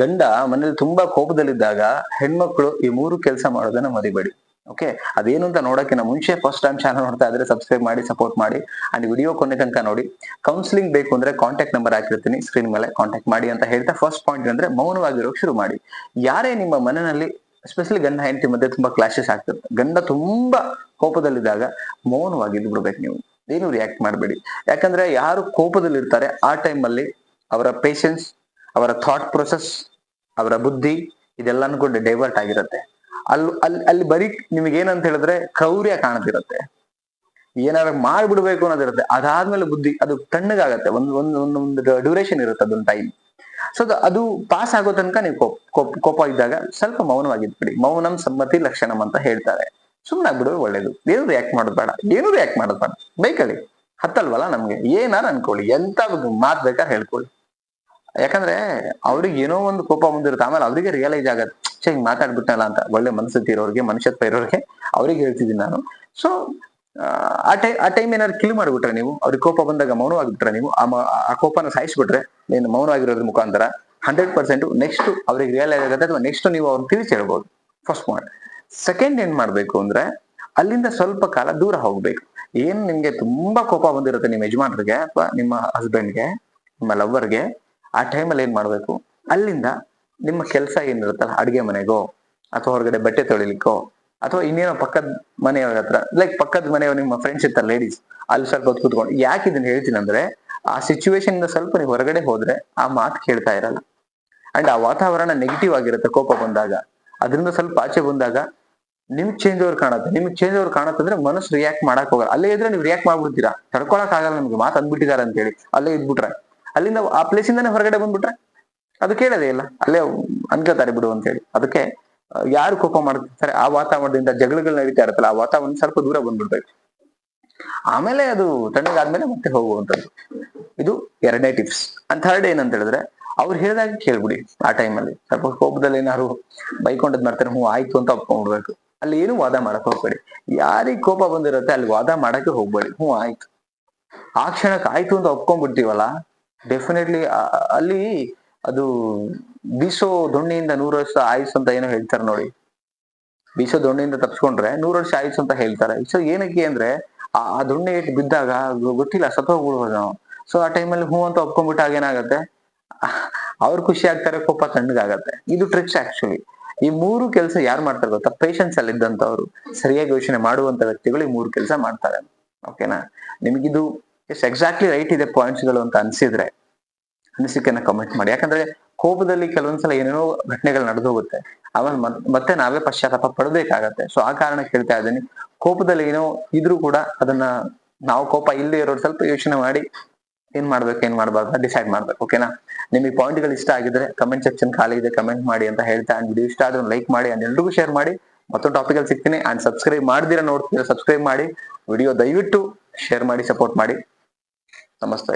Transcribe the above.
ಗಂಡ ಮನೇಲಿ ತುಂಬಾ ಕೋಪದಲ್ಲಿದ್ದಾಗ ಹೆಣ್ಮಕ್ಳು ಈ ಮೂರು ಕೆಲಸ ಮಾಡೋದನ್ನ ಮರಿಬೇಡಿ. ಓಕೆ ಅದೇನು ಅಂತ ನೋಡಕ್ಕಿಂತ ಮುಂಚೆ ಫಸ್ಟ್ ಟೈಮ್ ಚಾನಲ್ ನೋಡ್ತಾ ಇದ್ರೆ ಸಬ್ಸ್ಕ್ರೈಬ್ ಮಾಡಿ ಸಪೋರ್ಟ್ ಮಾಡಿ ಅಂಡ್ ವಿಡಿಯೋ ಕೊನೆ ತನಕ ನೋಡಿ. ಕೌನ್ಸಿಲಿಂಗ್ ಬೇಕು ಅಂದ್ರೆ ಕಾಂಟ್ಯಾಕ್ಟ್ ನಂಬರ್ ಹಾಕಿರ್ತೀನಿ ಸ್ಕ್ರೀನ್ ಮೇಲೆ ಕಾಂಟ್ಯಾಕ್ಟ್ ಮಾಡಿ ಅಂತ ಹೇಳ್ತಾ ಫಸ್ಟ್ ಪಾಯಿಂಟ್ ಅಂದ್ರೆ ಮೌನವಾಗಿರೋಕೆ ಶುರು ಮಾಡಿ. ಯಾರೇ ನಿಮ್ಮ ಮನೆಯಲ್ಲಿ ಎಸ್ಪೆಷಲಿ ಗಂಡ ಹೆಂಡತಿ ಮಧ್ಯೆ ತುಂಬಾ ಕ್ಲಾಶಸ್ ಆಗ್ತಿರುತ್ತೆ ಗಂಡ ತುಂಬಾ ಕೋಪದಲ್ಲಿದ್ದಾಗ ಮೌನವಾಗಿದ್ದು ಬಿಡ್ಬೇಕು ನೀವು. ಏನು ರಿಯಾಕ್ಟ್ ಮಾಡಬೇಡಿ. ಯಾಕಂದ್ರೆ ಯಾರು ಕೋಪದಲ್ಲಿ ಇರ್ತಾರೆ ಆ ಟೈಮಲ್ಲಿ ಅವರ ಪೇಷನ್ಸ್ ಅವರ ಥಾಟ್ ಪ್ರೊಸೆಸ್ ಅವರ ಬುದ್ಧಿ, ಇದೆಲ್ಲಾನು ಕೂಡ ಡೈವರ್ಟ್ ಆಗಿರುತ್ತೆ. ಅಲ್ಲಿ ಅಲ್ಲಿ ಅಲ್ಲಿ ಬರೀ ನಿಮಗೆ ಏನಂತ ಹೇಳಿದ್ರೆ ಕ್ರೌರ್ಯ ಕಾಣ್ತಿರುತ್ತೆ ಏನಾದ್ರು ಮಾಡ್ಬಿಡ್ಬೇಕು ಅನ್ನೋದಿರುತ್ತೆ. ಅದಾದ್ಮೇಲೆ ಬುದ್ಧಿ, ಅದು ತಣ್ಣಗಾಗತ್ತೆ. ಒಂದ್ ಒಂದ್ ಒಂದೊಂದು ಡ್ಯೂರೇಷನ್ ಇರುತ್ತೆ ಅದೊಂದು ಟೈಮ್ ಸೊ ಅದು ಪಾಸ್ ಆಗೋ ತನಕ ನೀವು ಕೋಪ ಕೋಪ ಇದ್ದಾಗ ಸ್ವಲ್ಪ ಮೌನವಾಗಿದ್ಬಿಡಿ ಮೌನಂ ಸಮ್ಮತಿ ಲಕ್ಷಣಂ ಅಂತ ಹೇಳ್ತಾರೆ. ಸುಮ್ಮನಾಗ್ಬಿಡೋದು ಒಳ್ಳೇದು. ಏನು ರಿಯಾಕ್ಟ್ ಮಾಡೋದು ಬೇಡ. ಏನು ರಿಯಾಕ್ಟ್ ಮಾಡೋದು ಬೇಡ. ಬೈಕಳಿ ಹತ್ತಲ್ವಲ್ಲ ನಮ್ಗೆ? ಏನಾರ ಅನ್ಕೊಳ್ಳಿ. ಎಂತ ಮಾತ್ ಬೇಕಾದ್ರೆ ಹೇಳ್ಕೊಳ್ಳಿ. ಯಾಕಂದ್ರೆ ಅವ್ರಿಗೆ ಏನೋ ಒಂದು ಕೋಪ ಬಂದಿರುತ್ತೆ. ಆಮೇಲೆ ಅವರಿಗೆ ರಿಯಲೈಸ್ ಆಗತ್ತೆ. ಛೆ, ಹಿಂಗ್ ಮಾತಾಡ್ಬಿಟ್ಟಲ್ಲ ಅಂತ. ಒಳ್ಳೆ ಮನಸ್ಥಿತಿ ಇರೋರಿಗೆ, ಮನುಷ್ಯತ್ವ ಇರೋರಿಗೆ ಅವ್ರಿಗೆ ಹೇಳ್ತಿದ್ದೀನಿ ನಾನು. ಸೊ ಆ ಟೈಮ್ ಆ ಟೈಮ್ ಏನಾದ್ರು ಕಿಲ್ ಮಾಡ್ಬಿಟ್ರೆ ನೀವು, ಅವ್ರಿಗೆ ಕೋಪ ಬಂದಾಗ ಮೌನವಾಗಿಬಿಟ್ರೆ ನೀವು, ಆ ಕೋಪನ ಸಾಯಿಸ್ಬಿಟ್ರೆ ನೀನು ಮೌನವಾಗಿರೋದ್ರ ಮುಖಾಂತರ ಹಂಡ್ರೆಡ್ ಪರ್ಸೆಂಟ್ ನೆಕ್ಸ್ಟ್ ಅವ್ರಿಗೆ ರಿಯಲೈಸ್ ಆಗುತ್ತೆ ಅಥವಾ ನೆಕ್ಸ್ಟ್ ನೀವು ಅವ್ರನ್ನ ತಿಳಿಸಿ ಹೇಳ್ಬೋದು ಫಸ್ಟ್ ಪಾಯಿಂಟ್ ಸೆಕೆಂಡ್ ಏನ್ ಮಾಡ್ಬೇಕು ಅಂದ್ರೆ, ಅಲ್ಲಿಂದ ಸ್ವಲ್ಪ ಕಾಲ ದೂರ ಹೋಗ್ಬೇಕು. ಏನ್ ನಿಮ್ಗೆ ತುಂಬಾ ಕೋಪ ಬಂದಿರುತ್ತೆ ನಿಮ್ಮ ಯಜಮಾನ್ರಿಗೆ ಅಥವಾ ನಿಮ್ಮ ಹಸ್ಬೆಂಡ್ಗೆ ನಿಮ್ಮ ಲವ್ವರ್ಗೆ ಆ ಟೈಮಲ್ಲಿ ಏನ್ ಮಾಡ್ಬೇಕು? ಅಲ್ಲಿಂದ ನಿಮ್ಮ ಕೆಲಸ ಏನಿರುತ್ತಲ್ಲ, ಅಡುಗೆ ಮನೆಗೋ, ಅಥವಾ ಹೊರಗಡೆ ಬಟ್ಟೆ ತೊಳಿಲಿಕ್ಕೋ, ಅಥವಾ ಇನ್ನೇನೋ ಪಕ್ಕದ ಮನೆಯವ್ರ ಹತ್ರ ಲೈಕ್ ಪಕ್ಕದ ಮನೆಯವ್ರ ನಿಮ್ಮ ಫ್ರೆಂಡ್ಸ್ ಇರ್ತಾರೆ ಲೇಡೀಸ್ ಅಲ್ಲಿ ಸ್ವಲ್ಪ ಹೊತ್ತು ಕೂತ್ಕೊಂಡು. ಯಾಕೆ ಇದನ್ನ ಹೇಳ್ತೀನಿ ಅಂದ್ರೆ, ಆ ಸಿಚುವೇಶನ್ ಇಂದ ಸ್ವಲ್ಪ ನೀವು ಹೊರಗಡೆ ಹೋದ್ರೆ ಆ ಮಾತು ಕೇಳ್ತಾ ಇರಲ್ಲ. ಅಂಡ್ ಆ ವಾತಾವರಣ ನೆಗೆಟಿವ್ ಆಗಿರುತ್ತೆ ಕೋಪ ಬಂದಾಗ. ಅದರಿಂದ ಸ್ವಲ್ಪ ಆಚೆ ಬಂದಾಗ ನಿಮ್ ಚೇಂಜ್ ಓವರ್ ಕಾಣುತ್ತೆ. ನಿಮ್ಗೆ ಚೇಂಜ್ ಓವರ್ ಕಾಣತ್ತಂದ್ರೆ ಮನಸ್ಸು ರಿಯಾಕ್ಟ್ ಮಾಡಕ್ ಹೋಗಲ್ಲ. ಅಲ್ಲೇ ಇದ್ರೆ ನೀವು ರಿಯಾಕ್ಟ್ ಮಾಡ್ಬಿಡ್ತೀರಾ? ತಡ್ಕೊಳಕ್ ಆಗಲ್ಲ ನಿಮ್ಗೆ ಮಾತು ಅಂದ್ಬಿಟ್ಟಿದ್ದಾರೆ ಅಂತ ಹೇಳಿ ಅಲ್ಲೇ ಇದ್ಬಿಟ್ರೆ. ಅಲ್ಲಿಂದ ಆ ಪ್ಲೇಸ್ ಇಂದಾನೆ ಹೊರಗಡೆ ಬಂದ್ಬಿಟ್ರೆ ಅದು ಕೇಳೋದೇ ಇಲ್ಲ. ಅಲ್ಲೇ ಅನ್ಕೋತಾರೆ ಬಿಡು ಅಂತ ಹೇಳಿ ಅದಕ್ಕೆ ಯಾರು ಕೋಪ ಮಾಡ್ತಾರೆ ಆ ವಾತಾವರಣದಿಂದ ಜಗಳಗಳು ನಡೀತಾ ಇರುತ್ತಲ್ಲ, ಆ ವಾತಾವರಣ ಸ್ವಲ್ಪ ದೂರ ಬಂದ್ಬಿಡ್ಬೇಕು. ಆಮೇಲೆ ಅದು ತಣ್ಣಗಾದ್ಮೇಲೆ ಮತ್ತೆ ಹೋಗುವಂಥದ್ದು. ಇದು ಎರಡನೇ ಟಿಪ್ಸ್ ಅಂಡ್ ಥರ್ಡ್ ಏನಂತ ಹೇಳಿದ್ರೆ, ಅವ್ರು ಹೇಳಿದಾಗ ಕೇಳ್ಬಿಡಿ ಆ ಟೈಮಲ್ಲಿ ಸ್ವಲ್ಪ ಕೋಪದಲ್ಲಿ ಏನಾದ್ರು ಬೈಕೊಂಡದ್ ಮಾಡ್ತಾರೆ, ಹ್ಞೂ, ಆಯ್ತು ಅಂತ ಒಪ್ಕೊಂಡ್ಬಿಡ್ಬೇಕು. ಅಲ್ಲಿ ಏನು ವಾದ ಮಾಡಕ್ ಹೋಗ್ಬೇಡಿ. ಯಾರಿಗೆ ಕೋಪ ಬಂದಿರುತ್ತೆ, ಅಲ್ಲಿ ವಾದ ಮಾಡಕ್ಕೆ ಹೋಗ್ಬೇಡಿ. ಹ್ಞೂ, ಆಯ್ತು. ಆ ಕ್ಷಣಕ್ಕೆ ಆಯ್ತು ಅಂತ ಒಪ್ಕೊಂಡ್ಬಿಡ್ತೀವಲ್ಲ ಡೆಫಿನೆಟ್ಲಿ ಅಲ್ಲಿ ಅದು ಬೀಸೋ ದೊಣ್ಣೆಯಿಂದ ನೂರು ವರ್ಷ ಆಯುಸ್ ಅಂತ ಏನೋ ಹೇಳ್ತಾರೆ ನೋಡಿ. ಬೀಸೋ ದೊಣ್ಣೆಯಿಂದ ತಪ್ಸ್ಕೊಂಡ್ರೆ ನೂರು ವರ್ಷ ಆಯುಸ್ ಅಂತ ಹೇಳ್ತಾರೆ. ಸೊ ಏನಕ್ಕೆ ಅಂದ್ರೆ ಆ ದೊಣ್ಣೆ ಇಟ್ಟು ಬಿದ್ದಾಗ ಗೊತ್ತಿಲ್ಲ ಗೊತ್ತಿಲ್ಲ, ಸತ್ತೋಗ್ಬಿಡ್ಬೋದು ನಾವು. ಸೊ ಆ ಟೈಮಲ್ಲಿ ಹೂ ಅಂತ ಒಪ್ಕೊಂಡ್ಬಿಟ್ಟಾಗ ಏನಾಗತ್ತೆ? ಅವ್ರು ಖುಷಿ ಆಗ್ತಾರೆ, ಕೋಪ ತಣ್ಣಗಾಗತ್ತೆ. ಇದು ಟ್ರಿಕ್ಸ್ ಆಕ್ಚುಲಿ ಈ ಮೂರು ಕೆಲಸ ಯಾರು ಮಾಡ್ತಾರೆ ಗೊತ್ತಾ? ಪೇಷನ್ಸ್ ಅಲ್ಲಿ ಇದ್ದಂತವ್ರು ಸರಿಯಾಗಿ ಯೋಚನೆ ಮಾಡುವಂತ ವ್ಯಕ್ತಿಗಳು ಈ ಮೂರು ಕೆಲಸ ಮಾಡ್ತಾರೆ. ಓಕೆನಾ ನಿಮಗಿದು ಎಷ್ಟು ಎಕ್ಸಾಕ್ಟ್ಲಿ ರೈಟ್ ಇದೆ ಪಾಯಿಂಟ್ಸ್ಗಳು ಗಳು ಅಂತ ಅನ್ಸಿದ್ರೆ. ಅನಿಸಿಕೆನ ಕಮೆಂಟ್ ಮಾಡಿ. ಯಾಕಂದ್ರೆ ಕೋಪದಲ್ಲಿ ಕೆಲವೊಂದ್ಸಲ ಏನೇನೋ ಘಟನೆಗಳು ನಡೆದು ಹೋಗುತ್ತೆ ಆಮೇಲೆ ಮತ್ತೆ ನಾವೇ ಪಶ್ಚಾತ್ತಾಪ ಪಡಬೇಕಾಗತ್ತೆ. ಸೊ ಆ ಕಾರಣ ಹೇಳ್ತಾ ಇದ್ದೀನಿ. ಕೋಪದಲ್ಲಿ ಏನೋ ಇದ್ರೂ ಕೂಡ ಅದನ್ನ ನಾವು ಕೋಪ ಇಲ್ಲದೆ ಇರೋರು ಸ್ವಲ್ಪ ಯೋಚನೆ ಮಾಡಿ ಏನ್ ಮಾಡ್ಬೇಕು, ಏನ್ ಮಾಡ್ಬಾರ್ದು ಡಿಸೈಡ್ ಮಾಡ್ಬೇಕು. ಓಕೆನಾ ನಿಮಗೆ ಪಾಯಿಂಟ್ಗಳು ಇಷ್ಟ ಆಗಿದ್ರೆ ಕಮೆಂಟ್ ಸೆಕ್ಷನ್ ಖಾಲಿ ಇದೆ ಕಮೆಂಟ್ ಮಾಡಿ ಅಂತ ಹೇಳ್ತಾ ಅಂಡ್ ವಿಡಿಯೋ ಇಷ್ಟ ಆದ್ರೆ ಲೈಕ್ ಮಾಡಿ ಅಂಡ್ ಎಲ್ರಿಗೂ ಶೇರ್ ಮಾಡಿ. ಮತ್ತೊಂದು ಟಾಪಿಕ್ ಅಲ್ಲಿ ಸಿಗ್ತೀನಿ. ಅಂಡ್ ಸಬ್ಸ್ಕ್ರೈಬ್ ಮಾಡ್ದಿರ ನೋಡ್ತೀರಾ ಸಬ್ಸ್ಕ್ರೈಬ್ ಮಾಡಿ. ವಿಡಿಯೋ ದಯವಿಟ್ಟು ಶೇರ್ ಮಾಡಿ ಸಪೋರ್ಟ್ ಮಾಡಿ. ನಮಸ್ತೆ